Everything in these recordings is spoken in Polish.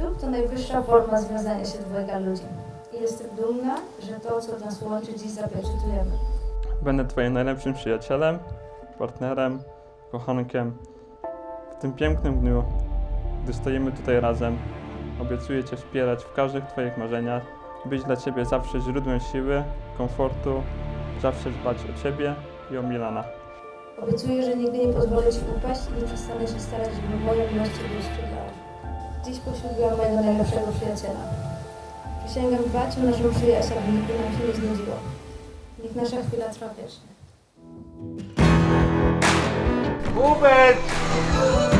Ślub to najwyższa forma związania się dwojga ludzi. I jestem dumna, że to, co nas łączy, dziś zapieczętujemy. Będę Twoim najlepszym przyjacielem, partnerem, kochankiem. W tym pięknym dniu, gdy stoimy tutaj razem, obiecuję Cię wspierać w każdych Twoich marzeniach, być dla Ciebie zawsze źródłem siły, komfortu, zawsze dbać o Ciebie i o Milana. Obiecuję, że nigdy nie pozwolę Ci upaść i nie przestanę się starać, żeby moja miłość Ciebie uskrzydlała. Dziś poślubiłam mojego najlepszego przyjaciela. Przysięgam dbać o naszą przyjaźń, aby nigdy nam się nie znudziło. Niech nasza chwila trwa wiecznie. Hubert!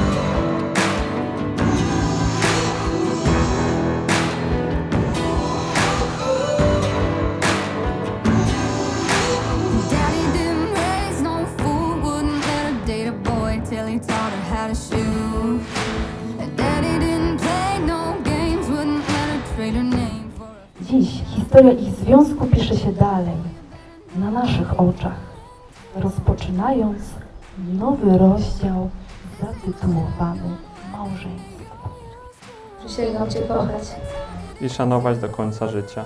Dziś historia ich związku pisze się dalej, na naszych oczach, rozpoczynając nowy rozdział zatytułowany Małżeństwo. Przysięgam Cię kochać. I szanować do końca życia.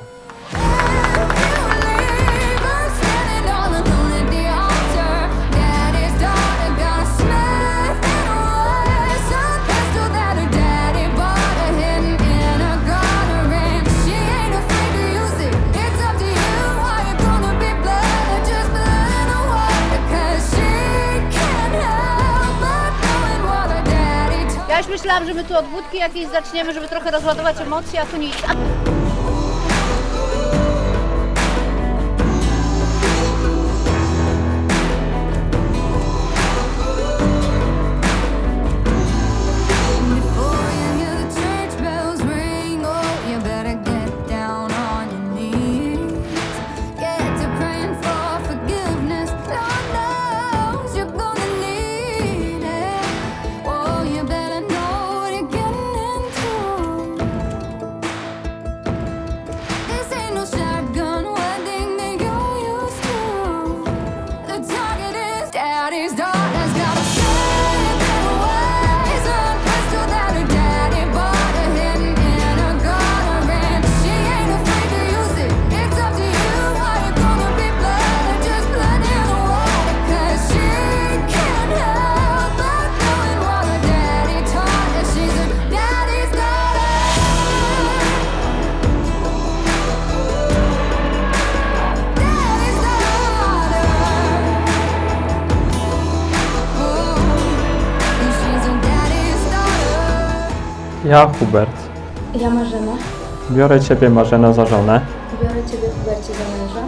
Ja już myślałam, że my tu od wódki jakiejś zaczniemy, żeby trochę rozładować emocje, a tu nic. Ja, Hubert, Ja Marzena, biorę Ciebie, Marzena, za żonę. Biorę Ciebie Hubercie za męża